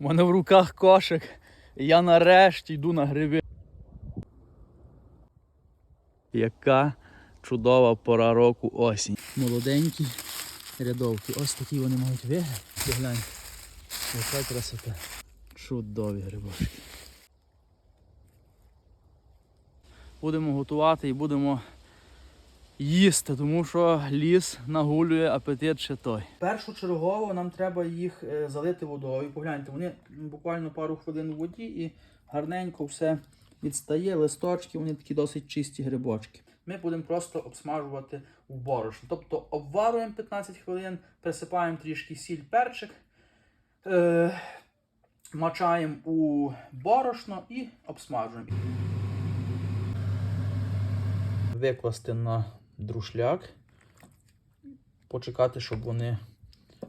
У мене в руках кошик. Я нарешті йду на гриби. Яка чудова пора року осінь. Молоденькі рядовки. Ось такі вони мають вигляд. Погляньте. Яка красота. Чудові грибочки. Будемо готувати і будемо їсти, тому що ліс нагулює апетит ще той. Першочергово нам треба їх е, залити водою. Погляньте, вони буквально пару хвилин у воді і гарненько все відстає. Листочки, вони такі досить чисті грибочки. Ми будемо просто обсмажувати в борошно. Тобто обварюємо 15 хвилин, присипаємо трішки сіль, перчик, е, мачаємо у борошно і обсмажуємо. Викласти на друшляк, почекати, щоб вони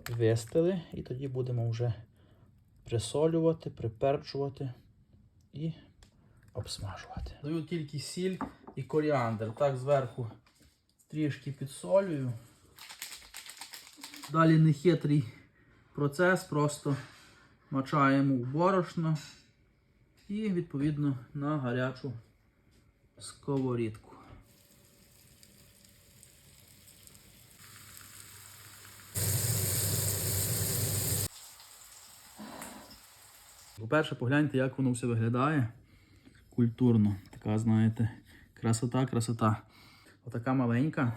вистили, і тоді будемо вже присолювати, приперчувати і обсмажувати. Даю тільки сіль і коріандр. Так зверху трішки підсолюю. Далі нехитрий процес, просто мачаємо в борошно і відповідно на гарячу сковорідку. По-перше, погляньте, як воно все виглядає. Культурно. Така, знаєте, красота, красота. Отака маленька.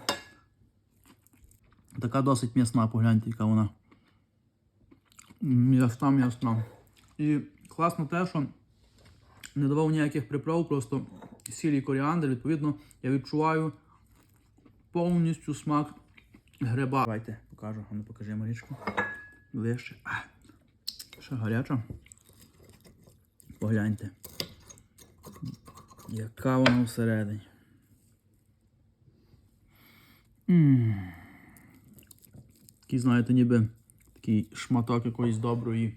Така досить м'ясна, погляньте, яка вона. М'ясна, м'ясна. І класно те, що не давав ніяких приправ, просто сіль і коріандр. Відповідно, я відчуваю повністю смак гриба. Давайте покажу, а ну покажи Марічку. Ближче. Ще гаряча. Погляньте. Яка вона всередині. Такий, знаєте, ніби такий шматок якоїсь доброї,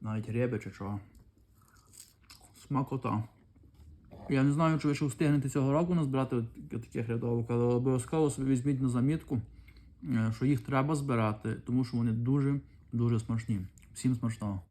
навіть риби чи чого. Смакота. Я не знаю, чи ви ще встигнете цього року назбирати таких рядовок, але обов'язково собі візьміть на замітку, е, що їх треба збирати, тому що вони дуже-дуже смачні. Всім смачного.